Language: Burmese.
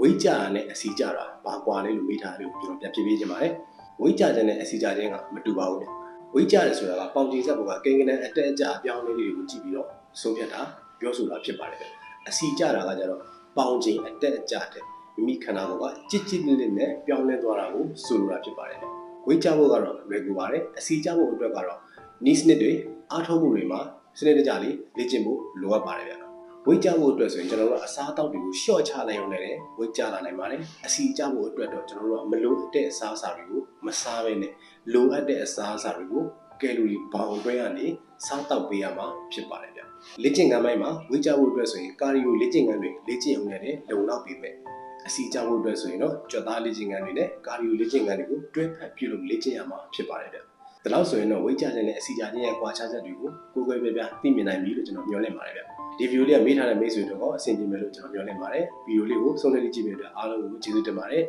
ဝိတ်ကြတာနဲ့အစီကြတာဘာကွာလဲလို့မေးထားတယ်လို့ကျွန်တော်ပြန်ဖြေပေးခြင်းပါတယ်ဝိတ်ကြခြင်းနဲ့အစီကြခြင်းကမတူပါဘူးဗျဝိတ်ကြတယ်ဆိုတာကပေါင်ကျင်ဆက်ပေါ်ကကိန်းကနန်းအတက်အကျအပြောင်းလဲလေးတွေကိုကြည့်ပြီးတော့ဆုံးဖြတ်တာပြောဆိုတာဖြစ်ပါတယ်ဗျအစီကြတာကကြတော့ပေါင်ကျင်အတက်အကျတဲ့မိမိခန္ဓာကိုယ်ကကြစ်ကြစ်လေးလေးနဲ့ပြောင်းလဲသွားတာကိုဆိုလိုတာဖြစ်ပါတယ်ဗျဝိတ်ကြဖို့ကတော့လွယ်ကူပါတယ်အစီကြဖို့အတွက်ကတော့နီးစနစ်တွေအားထုတ်မှုတွေမှာစနစ်တကျလေးလေ့ကျင့်ဖို့လိုအပ်ပါတယ်ဗျ ဝိတ်ကြဖို့အတွက်ဆိုရင်ကျွန်တော်တို့ကအစားအသောက်တွေကိုရှော့ချနိုင်အောင်လည်းဝိတ်ကြလာနိုင်ပါတယ်အစီကြဖို့အတွက်တော့ကျွန်တော်တို့ကမလိုအပ်တဲ့အစားအစာတွေကိုမစားဘဲနဲ့လိုအပ်တဲ့အစားအစာတွေကိုကယ်လိုရီဘောင်အတွင်းကနေစားတောက်ပေးရမှာဖြစ်ပါတယ်ဗျလေ့ကျင့်ခန်းပိုင်းမှာဝိတ်ကြဖို့အတွက်ဆိုရင်ကာဒီယိုလေ့ကျင့်ခန်းတွေလေ့ကျင့်အောင်လည်းလုံလောက်ပြီးပဲအစီကြဖို့အတွက်ဆိုရင်တော့ကြွက်သားလေ့ကျင့်ခန်းတွေနဲ့ကာဒီယိုလေ့ကျင့်ခန်းတွေကိုတွဲဖက်ပြုလုပ်လေ့ကျင့်ရမှာဖြစ်ပါတယ်ဗျဒါလို့ဆိုရင်တော့ဝိတ်ကြခြင်းနဲ့အစီကြခြင်းရဲ့ကွာခြားချက်တွေကိုကိုယ်ကိုယ်ပြပြသိမြင်နိုင်ပြီလို့ကျွန်တော်ပြောနေပါတယ်ဗျ ဒီဗီဒီယိုလေးကမေးထားတဲ့မိတ်ဆွေတို့ကအဆင်ပြေမယ်လို့ကျွန်တော်ပြောနေပါတယ်ဗီဒီယိုလေးကိုဆုံးဖြတ်ကြည့်ပြီးတော့အားလုံးကိုကျေးဇူးတင်ပါတယ်